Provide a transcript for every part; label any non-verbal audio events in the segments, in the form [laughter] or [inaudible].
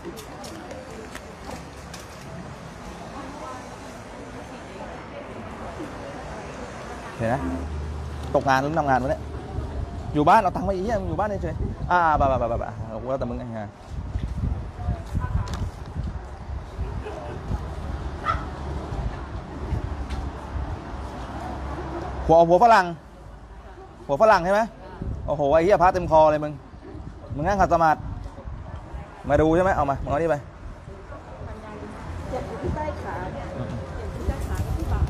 เห็นไหมตกงานหรือทำงานวะเนี่ยอยู่บ้านเอาตังค์ไปอีกเนี่ยอยู่บ้านเฉยๆอ่าไปไปไปไปไปเอากูแล้วแต่มึงไงฮะหัวหัวฝรั่ง หัวฝรั่งใช่ไหมโอ้โหไอ้เหี้ยพระเต็มคอเลยมึง มึงนั่งขัดสมาธิ มาดูใช่ไหมเอามามึงเอานี่ไปเจ็บอยู่ที่ใต้ขาเนี่ยเจ็บที่ใต้ขาที่บ่า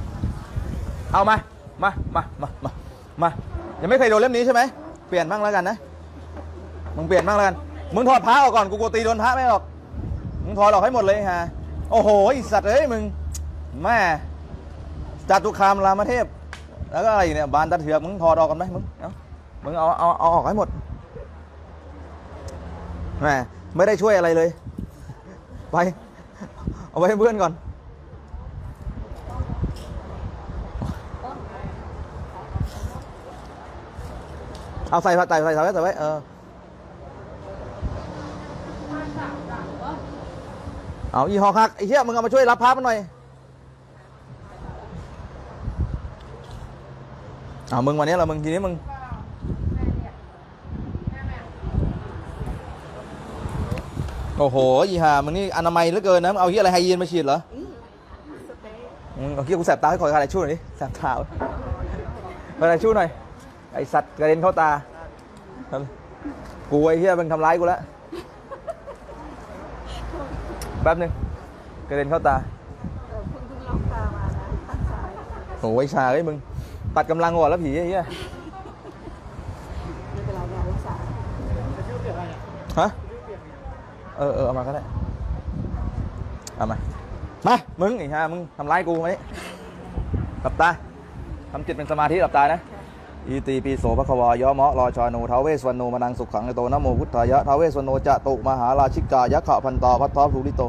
เอามา มา มา มา มา มา ยังไม่เคยโดนเล่มนี้ใช่ไหม เปลี่ยนบ้างแล้วกันนะ มึงเปลี่ยนบ้างแล้วกัน มึงถอดพระออกก่อน กูกลัวตีโดนพระไม่หรอก มึงถอดออกให้หมดเลยฮะ โอ้โหไอสัตว์เอ้ยมึง แม่จตุคามรามเทพ แล้วก็อะไรอีกเนี่ย บานตะเถือก มึงถอดออกกันไหมมึง เอามึงเอา เอา เอาออกให้หมดแม่ ไม่ได้ช่วยอะไรเลย ไป เอาไว้ให้เพื่อนก่อน เอาใส่ใส่ใส่ใส่ไว้ใส่ไว้เออเอาอีหอคักไอ้เหี้ยมึงเอามาช่วยรับพามันหน่อยเอามึงวันนี้เรามึงทีนี้มึง โอ้โหอีห่ามึงนี่อนามัยเหลือเกินนะมึงเอาเหี้ยอะไรไฮยีนมาฉีดเหรอเปรย์มึงเอาเหี้ยกูแสบตาให้คอยอะไรช่วยหน่อยดิแสบตาอะไรช่วยหน่อยไอสัตว์กระเด็นเข้าตากูไอเหี้ยมึงทำร้ายกูแล้วแป๊บหนึงกระเด็นเข้าตาโอ้ยชาเอ้ยมึงตัดกำลังก่อนแล้วผีไอ้เหี้ย ไม่เป็นไรยารักษา ฮะ เออเออเอามาก็ได้ เอามา มา มึงไอ้ห่ามึงทำร้ายกูไหมหลับตาทำจิตเป็นสมาธิหลับตานะ อีตีปีโสภควายะมะรอชานท้าเวสวรรณโนมนังสุขขังในโตนโมพุทธายะทาเวสวรรณโนจะตุมหาราชิกายะขะพันตาพัทธาภูริโต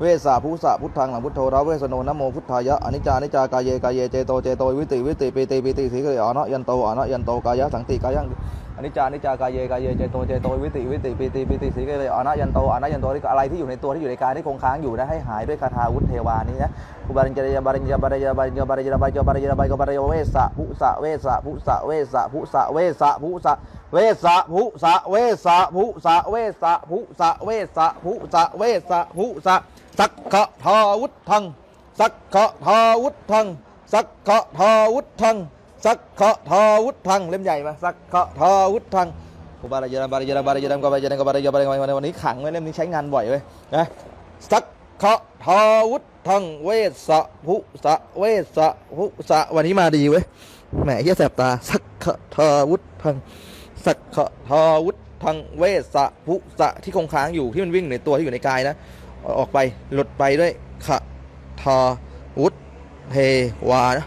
เวสาภูสะพุทธังหลังพุทโธทาเวสวรรณโนโมพุทธายะอนิจจานิจจากายเยกายเยเจโตเจโตวิติวิติปีติปีติสีกริอนะยันโตอนะยันโตกายะสังติกายัง อันิจจานิจจากายเยกายเยเจโตเจโตวิติวิติปีติปีติสีกริอนะยันโตอนะยันโตนี่อะไรที่อยู่ในตัวที่อยู่ในกายที่คงค้างอยู่นะให้หายด้วยคาถาวุธเทวานี้นะอุบาริญจยาบาริญญาบาริญญาบาริญญาบาริญญาบาริญญาบาริญญาบาริญญาบาริญญาเวสะภุสะเวสะภุสะเวสะภุสะเวสะภุสะเวสะภุสะเวสะภุสะเวสะภุสะเวสะภุสะเวสะภุสะสักขะทาวุธังสักขะทาวุธังสักขะทาวุธัง สักขะทาวุธังเล่มใหญ่มาสักขะทาวุธังอุบาริญญาบาริญญาบาริญญาบาริญญาบาริญญาบาริญญาบาริญญาวันนี้ขังไว้เล่มนี้ใช้งานบ่อยเว้ยนะสักขะทาวุธังเวสะภุสะเวสะภุสะวันนี้มาดีเว้ยแหมเฮียแสบตาสักขะทาวุธังสักขะทาวุธังเวสะภุสะที่คงค้างอยู่ที่มันวิ่งในตัวที่อยู่ในกายนะออกไปหลุดไปด้วยขะทาวุธเทวานะ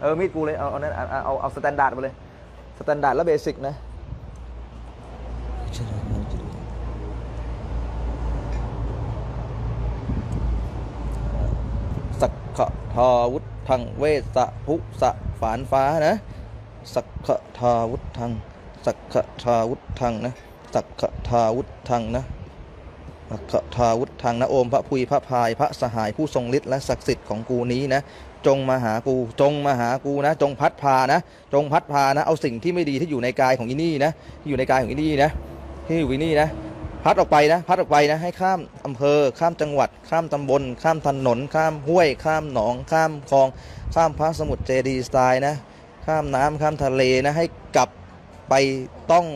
เออมีดกูเลย เอาเอานั้นเอาเอาเอาสแตนดาร์ดมาเลยสแตนดาร์ดแล้วเบสิกนะสักขะทาวุธังเวสะภุสะฝานฟ้านะสักขะทาวุธังสักขะทาวุธังนะสักขะทาวุธังนะสักขะทาวุธังนะโอมพระพุยพระพายพระสหายผู้ทรงฤทธิ์และศักดิ์สิทธิ์ของกูนี้นะ จงมาหากู จงมาหากูนะ จงพัดพานะ จงพัดพานะ เอาสิ่งที่ไม่ดีที่อยู่ในกายของอินี่นะที่อยู่ในกายของอินี่นะ ที่อยู่อินี่นะ พัดออกไปนะ พัดออกไปนะ ให้ข้ามอำเภอ ข้ามจังหวัด ข้ามตำบล ข้ามถนน ข้ามห้วย ข้ามหนอง ข้ามคลอง ข้ามพระสมุทรเจดีย์ทรายนะ ข้ามน้ำข้ามทะเลนะ ให้กลับไปต้อง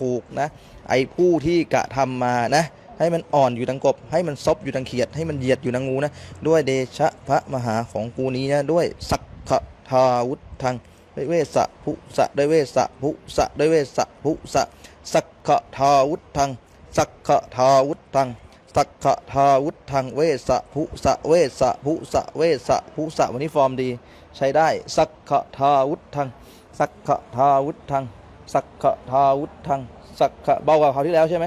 ถูกนะ ไอ้ผู้ที่กระทำมานะ ให้มันอ่อนอยู่ดังกบ ให้มันซบอยู่ดังเขียด ให้มันเหยียดอยู่ดังงูนะ ด้วยเดชะพระมหาของกูนี้นะ ด้วยสักขทาวุธทังด้วยเวสะภุสะด้วยเวสะภุสะด้วยเวสะภุสะสักขทาวุธทังสักขทาวุธทังสักขทาวุธทังเวสะภุสะเวสะภุสะเวสะภุสะวันนี้ฟอร์มดี ใช้ได้ สักขทาวุธทังสักขทาวุธทังสักขทาวุธทังสักขเบากว่าคราวที่แล้วใช่ไหม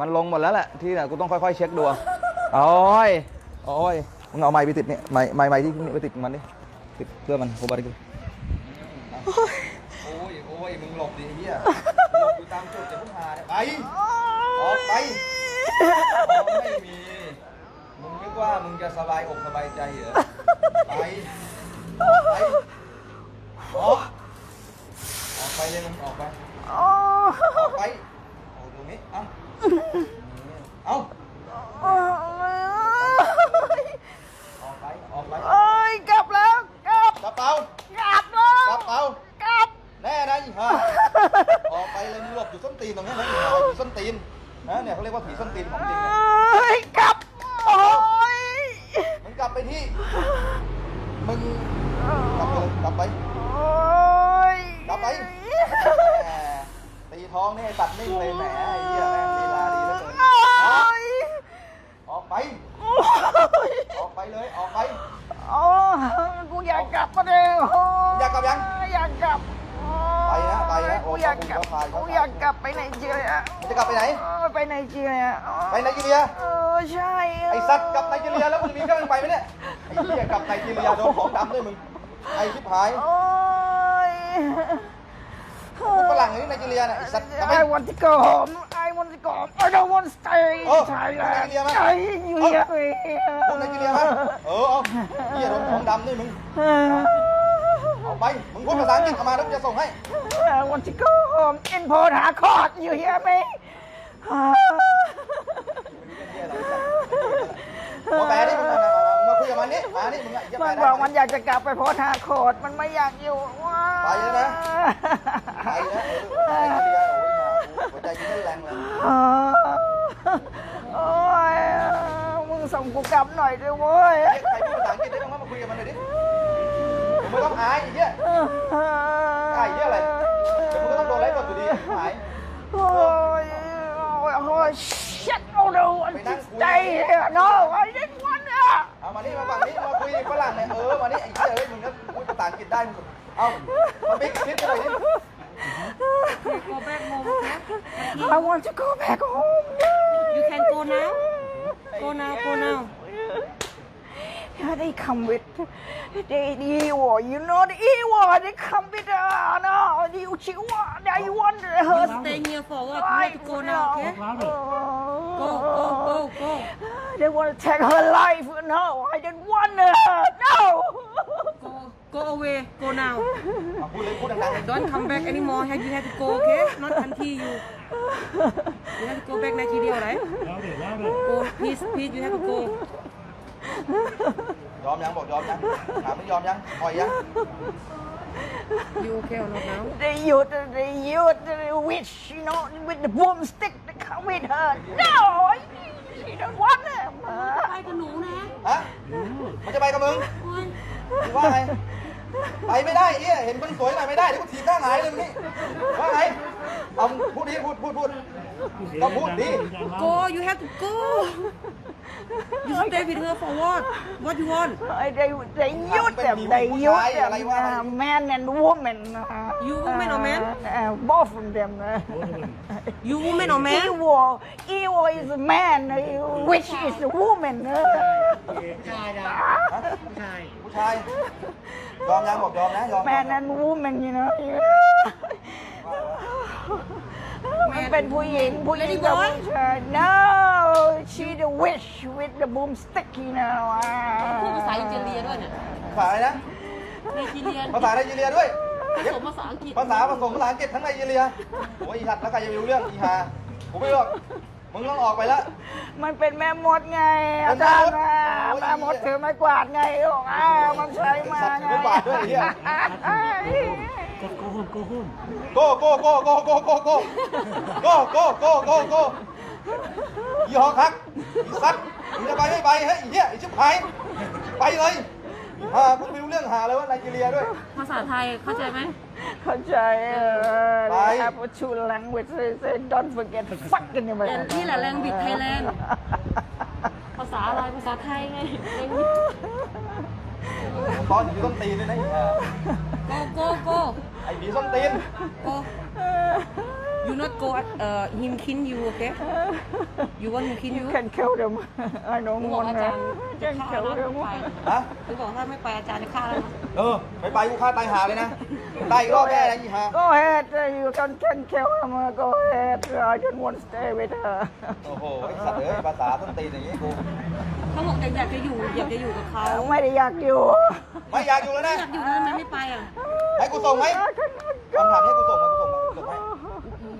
มันลงหมดแล้วแหละที่นี่ยกูต้องค่อยๆเช็คดูโอ้ยโอ้ยมึงเอาไม้ไปติดเนี่ยไม้ไม้ไม้ที่นี่ไปติดมันดิติดเพื่อมันโคบาริกโอ้ยโอ้ยมึงหลบดิไอ้เหี้ยหลบอยู่ตามจุดจะพุ่งหาเนี่ไปออกไปไม่มีมึงคิดว่ามึงจะสบายอกสบายใจเหรอไปออกไปออกไปเลยมึงออกไปออกไปออกตรงนี้อะ เอ้าโอ้ยออกไป ออกไป โอ้ยกลับแล้ว กลับ กระเป๋า กลับแล้ว กระเป๋า กลับ แน่นะอีห่าออกไปเลยมึงหลบอยู่ส้นตีนตรงนี้นะอีห่าอยู่ส้นตีนนะเนี่ยเขาเรียกว่าผีส้นตีนของจริงเนี่ย เอ้ยกลับ โอ้ยมึงกลับไปที่ มึงกลับไปเลยกลับไป โอ้ย กลับไป แหมตีท้องนี่ตัดนิ่งเลยแหมไอ้เหี้ยแม่งลีลาดีเหลือเกิน โอ้ย ออกไป โอ้ย ออกไปเลย ออกไป โอ้ยกูอยากกลับมาเลยโอ้ อยากกลับยัง อยากกลับ ไปนะไปนะโอ้ กูอยากกลับ เขาคงเขาคงกูอยากกลับไปไนจีเรียมึงจะกลับไปไหน เออไปไนจีเรียไปไนจีเรีย เออใช่ไอสัตว์กลับไนจีเรียแล้วมึงมีเครื่องไปไหมเนี่ย ไอ้เหี้ยกลับไนจีเรียโดนของดำด้วยมึง ไอ้ชิบหาย โอ้ยพวกฝรั่งนี่ไนจีเรียเนี่ยไอ้สัตว์กลับไป I want to go home I want to go home I don't want to stay in เออ Thailand ไนจีเรียมั้ย I you hear me พวกไนจีเรียมั้ยเออเอาเหี้ยโดนของดำด้วยมึง เอา ไป มึงพูดภาษาอังกฤษออกมาแล้วกูจะส่งให้ I want to go home in Port Harcourt you hear me มาแปลดิมึงมามึงมาคุยกับมันนี่มานี่มึงอะอย่าแปลมันได้บอกมันอยากจะกลับไปโพสต์ฮาโคดมันไม่อยากอยู่ว้าไปเลยนะ ไปนะเออไนจีเรียโอ้ยหัวใจกูเต้นแรงเลยโอ้ยมึงส่งกูกลับหน่อยด้วยเว้ย เรียกใคร มึงไม่ต้องอายไอ้เหี้ยไอ้เหี้ยอะไรเดี๋ยวมึงก็ต้องโดนไล่กดอยู่ดีหายโอ้ยโอ้ยโอ้ย shit oh no I ไปนั่ง just คุย stay here no I didn't want to เอามานี่มาฝั่งนี้มาคุยฝรั่งเนี่ยเออมานี่ไอ้เหี้ยเอ้ยมึงก็พูดภาษาอังกฤษได้มึงเอามาบิ๊กคิดกันหน่อยดิ Go back home. I want to go back home You can go now. Go now, go now. they come with they Eeyore, you know the Eeyore, they come with uh no you she want I want her You stay here for what? You have to go now, okay? Oh. Go, go, go, go. [sighs] They want to take her life. No, I didn't want her. No. Go, go away. Go now. [laughs] Don't come back anymore. You have to go, okay? Not until you. You have to go back Nigeria, right? Go, please, please. You have to go. ยอมยังบอกยอมยังถามไม่ยอมยังปล่อยยัง You okay or not now? The youth, the youth, the witch, you know, with the broomstick, they come with her. No, I she don't want them. ไปกับหนูนะฮะมันจะไปกับมึงโอ้ยมึงว่าไงไปไม่ได้เอี้ยเห็นคนสวยหน่อยไม่ได้เดี๋ยวกูถีบหน้าหงายเลยมึงนี่ว่าไงเอามึงพูดดิพูดพูดพูดก็พูดดิ Go. You have to go. You stay with her for what? What you want? Uh, They, they use them, they use them, uh, man and woman. Uh, You woman or man? Uh, uh, both of them. Uh, You woman or man? Evil, evil is a man, uh, witch is a woman. Uh, ผู้ชายยอมยังบอกยอมนะยอม man and woman, you know. มันเป็นผู้หญิงผู้หญิงกับา no she the witch with the boomstick you know พูดภาษาอินเลียด้วยเนี่ยภาษาอะไรนะไนจีเลียภาษาไนจีเลียด้วยผสมภาษาอังกฤษภาษาผสมภาษาอังกฤษทั้งไนจีเลียโอ้ยหัดว์แล้วใครจะรู้เรื่องอีฮาผมไม่รู้มึงต้องออกไปแล้ว มันเป็นแม่มดไงอาจารย์แม่มดถือไม้กวาดไงโอ้ยมันใช้มาไงไม้กวาดด้วยเนี่ย go home, go home. Go, go, go, go, go, go, go. Go, go, go, go, go. ยี่ห้อคักอีซัดอีจะไปไม่ไปเฮ้ยเหี้ยอีชิบหายไปเลยอ่าพูดไม่รู้เรื่องหาเลยว่าไนจีเรียด้วย ภาษาไทยเข้าใจไหม เข้าใจไออ ไป They have two language they say don't forget fucking นี่มังแต่นี่แหละ language Thailand ภาษาอะไร ภาษาไทยไง ตอนผีส้นตีนเลยนะอีกอ่ก็ก็ก็ไอ้ผีส้นตีน ก็ you not go at uh, him kin you okay you want him kin you You can kill them. I ห don't นูบอก want อาจารย์ that. จะ Can ฆ่า kill ว them. ไม่ไปฮะคือบอกถ้าไม่ไปอาจารย์จะฆ่าแล้วเออ ไปไปกูฆ่าตายหาเลยนะ ตายอีกรอบแค่นะอีหา Go ahead. You can can kill them. Go ahead. I don't want to stay with her. โอ้โห ไอ้สัตว์เอ้ยภาษาส้นตีนอย่างนี้กู เขาบอกแต่อยากจะอยู่อยากจะอยู่กับเขาไม่ได้อยากอยู่ไม่อยากอยู่แล้วนะอยากอยู่แล้วทำไมไม่ไปอะให้กูส่งไหมคำถามให้กูส่งมากูส่งมาส่งให้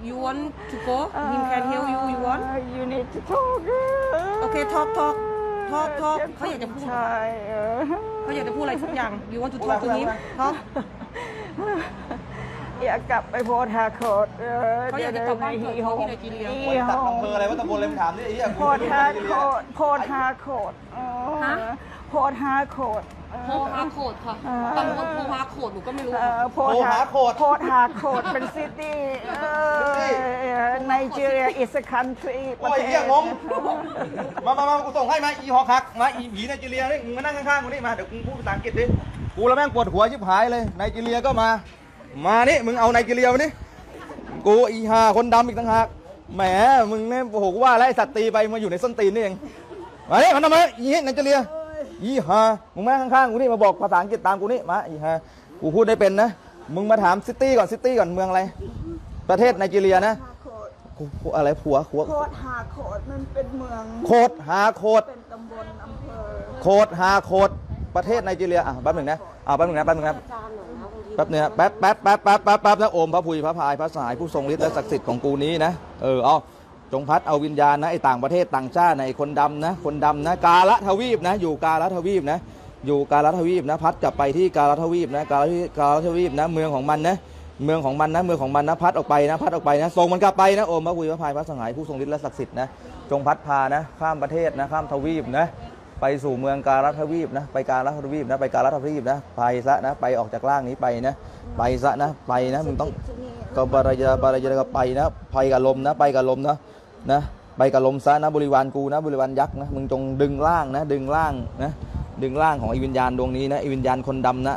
You want to go? He can help you. You want? You need to talk. Okay, talk, talk, talk, talk. เขาอยากจะพูดเขาอยากจะพูดอะไรทุกอย่าง You want to talk to him? Talk. อยากกลับไปโพธาโคตรเออเขาอยากจะกลับบ้านเกิฮีฮไนจีเรียคนตัดอำเภออะไรวะตะบนเะไรถามนี่ไอ้ยโพธาโคตรโพธาโคตรฮะโพธาโคตรโพธาโคดค่ะตำบลโพธาโคดหนูก็ไม่รู้โพธาโคดโพธาโคดเป็นซิตี้ไนจีเรียอิสคันทรีโอ้ยเหี้ยงงมามามากูส่งให้มาอีฮอคักมาอีผีในจีเรียนี่มานั่งข้างๆกูนี่มาเดี๋ยวกูพูดภาษาอังกฤษดิกูแล้วแม่งปวดหัวชิบหายเลยในจีเรียก็มา มานี่มึงเอาไนกิเรียวนี่กูอีฮาคนดำอีกต่างหากแหมมึงเนี่ยโอ้โหกว่าแล้ไอสัตว์ตีไปมาอยู่ในส้นตีนนี่เองมาเนี่ยมันทำไมอีไนกิเรียยีฮามึงแมาข้างๆกูนี่มาบอกภาษาอังกฤษตามกูนี่มาอีฮากูพูดได้เป็นนะมึงมาถามซิตี้ก่อนซิตี้ก่อนเมืองอะไรประเทศไนกิเรียนะอะไรผัวขัวโคดหาโคดมันเป็นเมืองโคดหาโคดเป็นตำบลอำเภอโคดหาโคดประเทศไนจีเรียอะแป๊บหนึ่งนะอะแป๊บหนึ่งนะแป๊บหนึ่งนะ แป๊บเนี่ยแป๊บแป๊บแป๊บแป๊บแป๊บแป๊บนะโอมพระพุยพระพายพระสายผู้ทรงฤทธิ์และศักดิ์สิทธิ์ของกูนี้นะเออเอาจงพัดเอาวิญญาณนะไอต่างประเทศต่างชาตินะไอคนดำนะ คนดำนะ กาละทวีปนะ อยู่กาละทวีปนะ อยู่กาละทวีปนะ พัดกลับไปที่กาละทวีปนะกาละกาละทวีปนะ เมืองของมันนะเมืองของมันนะเมืองของมันนะพัดออกไปนะพัดออกไปนะส่งมันกลับไปนะโอมพระคุยพระพายพระสายผู้ทรงฤทธิ์และศักดิ์สิทธิ์นะจงพัดพานะข้ามประเทศนะข้ามทวีปนะ ไปสู่เมืองกาลทวีปนะไปกาลทวีปนะไปกาลทวีปนะไปซะนะไปออกจากล่างนี้ไปนะไปซะนะไปนะมึงต้องกบารยาบารยาก็ไปนะไปกับลมนะไปกับลมนะนะไปกับลมซะนะบริวารกูนะบริวารยักษ์นะมึงจงดึงล่างนะดึงล่างนะดึงล่างของอวิญญาณดวงนี้นะอวิญญาณคนดำนะ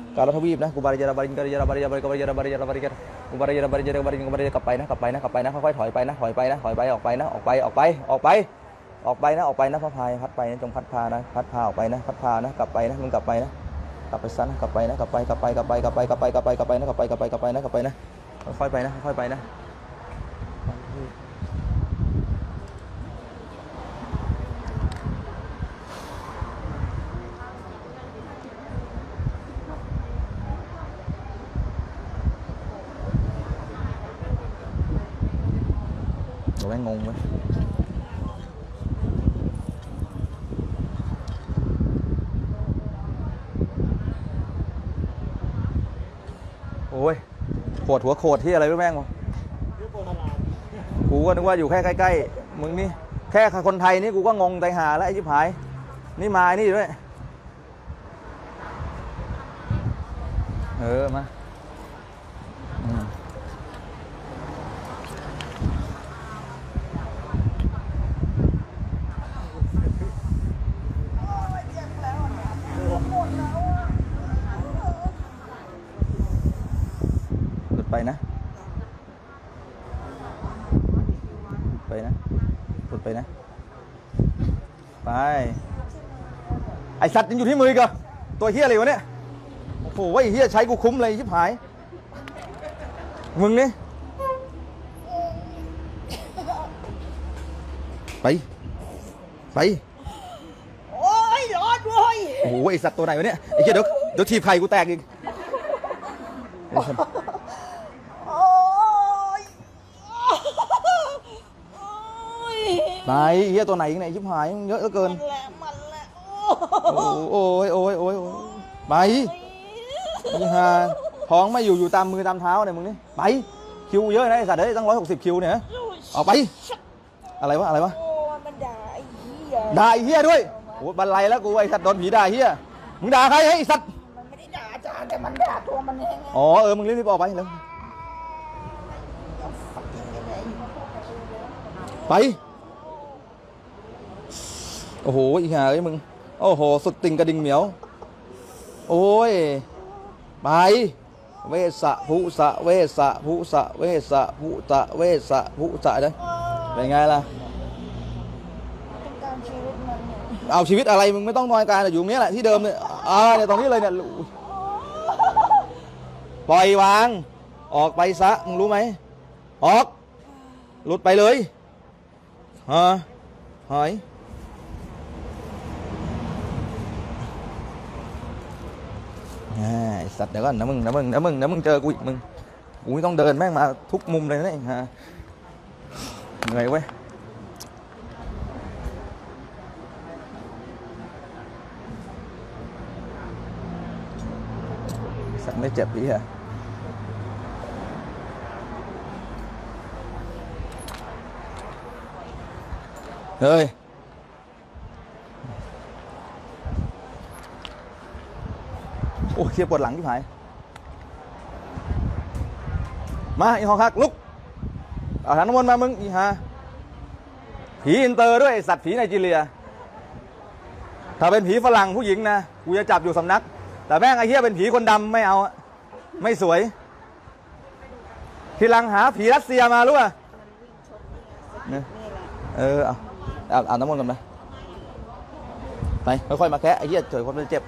กาลทวีปนะกูบาริยาบารินกาบาริจาบาริยาบาริกบาริยาบาริยาบาริกกูบาริยาบาริยาบาริกบาริยากลับไปนะกลับไปนะกลับไปนะค่อยๆถอยไปนะถอยไปนะถอยไปออกไปนะออกไปออกไปออกไปออกไปนะออกไปนะพัะพายพัดไปนะจงพัดพานะพัดพาออกไปนะพัดพานะกลับไปนะมึงกลับไปนะกลับไปซะนะกลับไปนะกลับไปกลับไปกลับไปกลับไปกลับไปกลับไปกลับไปนะกลับไปกลับไปกลับไปนะกลับไปนะค่อยไปนะค่อยไปนะ วแม่งงไหมโอ้ยโขดหัวโขดที่อะไรรู้แม่งวะกูก็นึกว่าอยู่แค่ใกล้ๆ มึงนี่แค่คนไทยนี่กูก็งงใจหาแล้วไอ้ชิบหาย นี่มาไอ้นี่ด้วย เออ มาอืมหยุดไปนะหยุดไปนะ หลุดไปนะ ไป ไอสัตว์ยังอยู่ที่มืออีกเหรอตัวเฮียอะไรวะเนี่ย โอ้โหไอเฮียใช้กูคุ้มเลยชิบหาย มึงนี่ ไป ไป โอ้ยร้อนเว้ยโอ้โหไอสัตว์ตัวไหนวะเนี่ย ไอเฮียเดี๋ยวเดี๋ยวทีบไข่กูแตกอีกโอ้ยโอ้ยไปเฮียตัวไหนอีกเนี่ยชิบหายมึงเยอะเหลือเกินมันแหละมันแหละ โอ้ยโอ้ยโอ้ยโอ้ยไปนี่ฮะท้องไม่อยู่อยู่ตามมือตามเท้าเนี่ยมึงนี่ไปคิวเยอะนะไอสัตว์เอ้ยตั้งร้อยหกสิบคิวเนี่ยออกไป อะไรวะอะไรวะโอ้ยมันด่าไอ้เหี้ยด่าไอ้เฮียด้วยโอ้บันไลแล้วกูไอสัตว์โดนผีด่าเฮียมึงด่าใครไอ้สัตว์มันไม่ได้ด่าอาจารย์แต่มันด่าตัวมันเองไงอ๋อเออมึงรีบๆออกไปแล้วไป โอ้โหอีห่าไอ้ยมึง โอ้โห สุดติ่งกระดิ่งเหมียว โอ้ย ไป เวสะภุสะเวสะภุสะเวสะภุตะเวสะภุตะนะเป็นไงล่ะต้องการชีวิตมันเนี่ยเอาชีวิตอะไรมึงไม่ต้องนอยการอยู่ตรงนี้แหละที่เดิมเนี่ยอ่าเนี่ยตรงนี้เลยเนี่ยปล่อยวาง ออกไปซะมึงรู้ไหมออก หลุดไปเลยฮะหอย แหม่ไอ้สัตว์เดี๋ยวก่อนนะมึงนะมึงนะมึงนะมึงเจอกูอีกมึงกูไม่ต้องเดินแม่งมาทุกมุมเลยนะไอ้ฮะเหนื่อยเว้ยสัตว์ไม่เจ็บพี่ฮะเฮ้ย อ้ยเคลียร์ปวดหลังที่หาย มาอีหองคักลุกเอาถังน้ำมนต์มามึงอีฮะผีอินเตอร์ด้วยไอ้สัตว์ผีไนจีเรีย ถ้าเป็นผีฝรั่งผู้หญิงนะกูจะจับอยู่สำนัก แต่แม่งไอ้เหี้ยเป็นผีคนดำไม่เอาอะไม่สวย ทีหลังหาผีรัสเซียมารู้ป่ะเนี่ยเออเอาเอาเอาน้ำมนต์กันไปไปค่อยๆมาแคะไอ้เหี้ยเฉยคนมันเจ็บ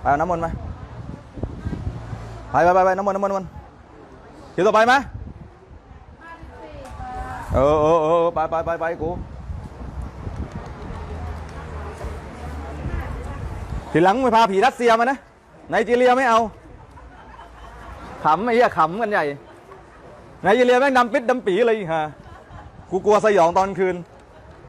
ไปเอาน้ำมนต์มา ไปไปไปน้ำมนต์น้ำมนต์น้ำมนต์ทีต่อไปไหมเออเออเออไปไปไปไปกูทีหลังไม่พาผีรัสเซียมานะไนจีเรียไม่เอาขำไอ้เหี้ยขำกันใหญ่ไนจีเรียแม่งดำปิดดำปีเลยฮะกูกลัวสยองตอนคืน